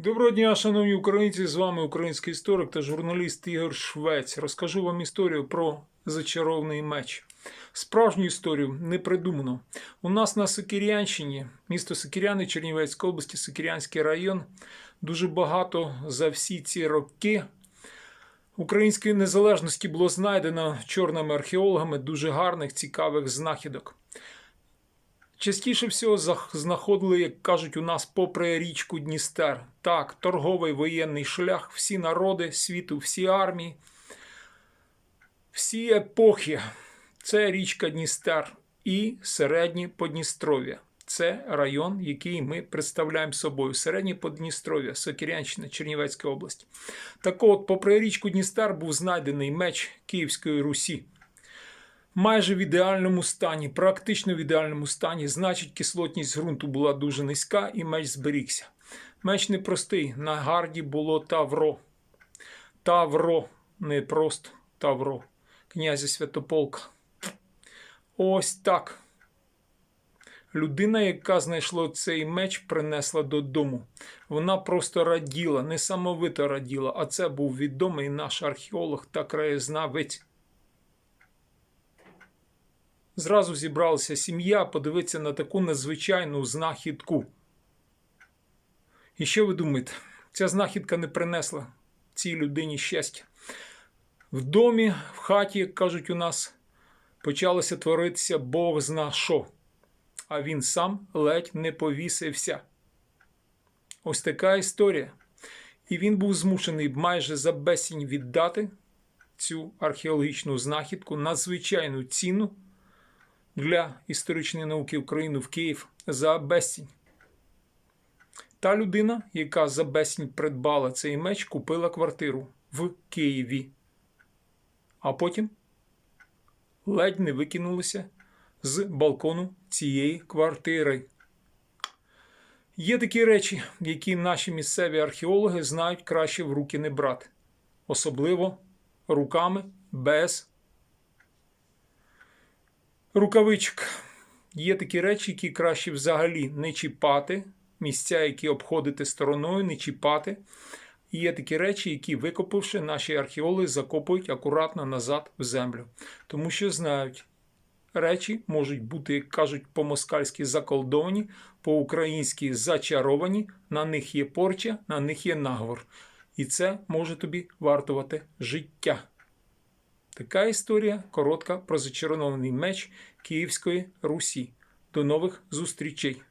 Доброго дня, шановні українці! З вами український історик та журналіст Ігор Швець. Розкажу вам історію про зачарований меч. Справжню історію не придумано. У нас на Сокирянщині, місто Сокиряни, Чернівецької області, Сокирянський район, дуже багато за всі ці роки української незалежності було знайдено чорними археологами дуже гарних, цікавих знахідок. Частіше всього знаходили, як кажуть у нас, попри річку Дністер. Так, торговий воєнний шлях, всі народи світу, всі армії, всі епохи. Це річка Дністер і середнє Подністров'я. Це район, який ми представляємо собою. Середнє Подністров'я, Сокирянщина, Чернівецька область. Так от, попри річку Дністер був знайдений меч Київської Русі майже в ідеальному стані, практично в ідеальному стані. Значить, кислотність ґрунту була дуже низька і меч зберігся. Меч непростий. На гарді було Тавро. Тавро, не просто Тавро. Князя Святополка. Ось так. Людина, яка знайшла цей меч, принесла додому. Вона просто раділа, несамовито раділа, а це був відомий наш археолог та краєзнавець. Зразу зібралася сім'я подивитися на таку незвичайну знахідку. І що ви думаєте? Ця знахідка не принесла цій людині щастя. В домі, в хаті, як кажуть у нас, почалося творитися Бог зна що, а він сам ледь не повісився. Ось така історія. І він був змушений майже за безцінь віддати цю археологічну знахідку надзвичайну ціну для історичної науки України в Київ за безцінь. Та людина, яка за безцінь придбала цей меч, купила квартиру в Києві. А потім ледь не викинулася з балкону цієї квартири. Є такі речі, які наші місцеві археологи знають краще в руки не брати, особливо руками без рукавичок. Є такі речі, які краще взагалі не чіпати, місця, які обходити стороною, не чіпати. Є такі речі, які, викопавши, наші археологи закопують акуратно назад в землю. Тому що знають, речі можуть бути, як кажуть, по-москальськи заколдовані, по-українськи зачаровані, на них є порча, на них є наговор. І це може тобі вартувати життя. Така історія коротка про зачарований меч Київської Русі. До нових зустрічей!